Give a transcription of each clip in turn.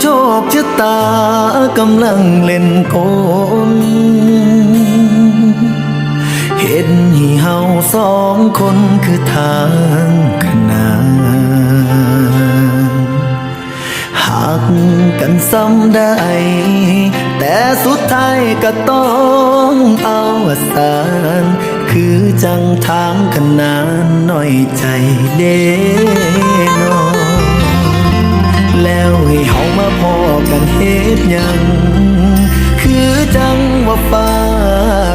โชคชะตากำลังเล่นกลเห็นให้เฮาสองคนคือทางขนานหากกันซ้ำได้ แต่สุดท้ายก็ต้องเอาสารคือจังทางขนานหน่อยใจเด้ เฮ็ดหยังคือจังว่าฟ้า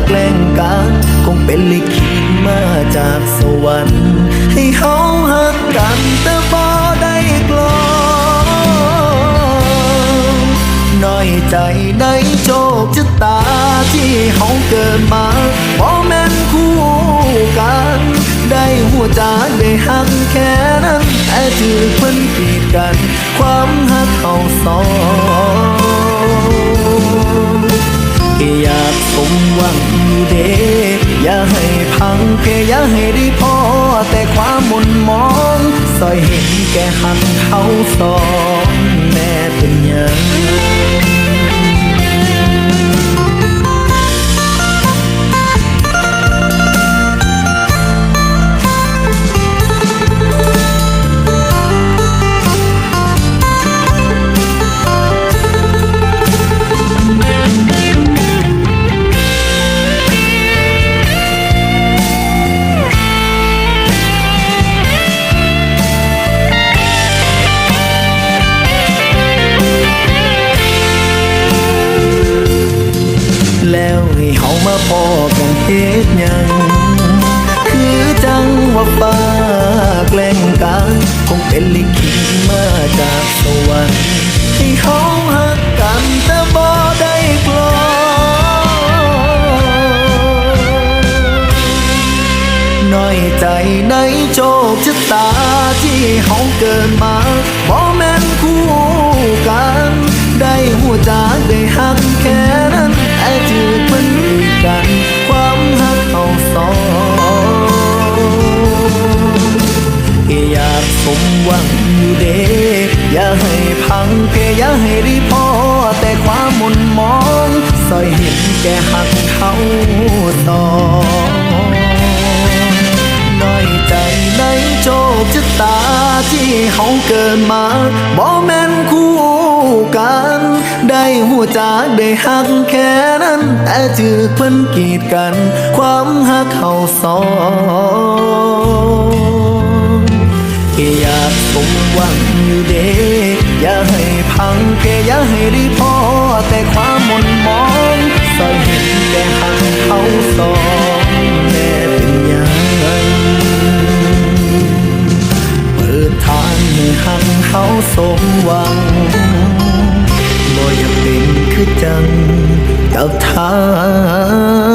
แกล้งกันคงเป็นลิขิตมาจากสวรรค์ ให้เฮาหักกันแต่บ่ได้กลอน้อยใจในโชคชะตาที่เฮาเกิดมาบ่แม่นคู่กัน ได้หัวใจได้หักแค่นั้นแต่จือเพิ่นปีดกัน ความหักเขาสอง วังเดอย่าให้พังแค่อย่าให้ได้พอ แต่ความหมุนมองสอยเห็นแก่หักเขาสองแม่เป็นยัง ดหยังคือจังว่าฟ้าแกล้งกันคงเป็นลิขิตมาจากสวรรค์ให้เฮาหักกันแต่บ่ได้กลอน้อยใจในโชคชะตาที่เฮาเกิดมาบ่แม่ แก่หักเขาต่อน้อยใจในโชคชะตาที่เขาเกิดมาบ่แม่นคู่กัน ได้หัวใจได้หักแค่นั้นแต่จือเพิ่นกีดกัน ความหักเขาสอง กันกับทางขน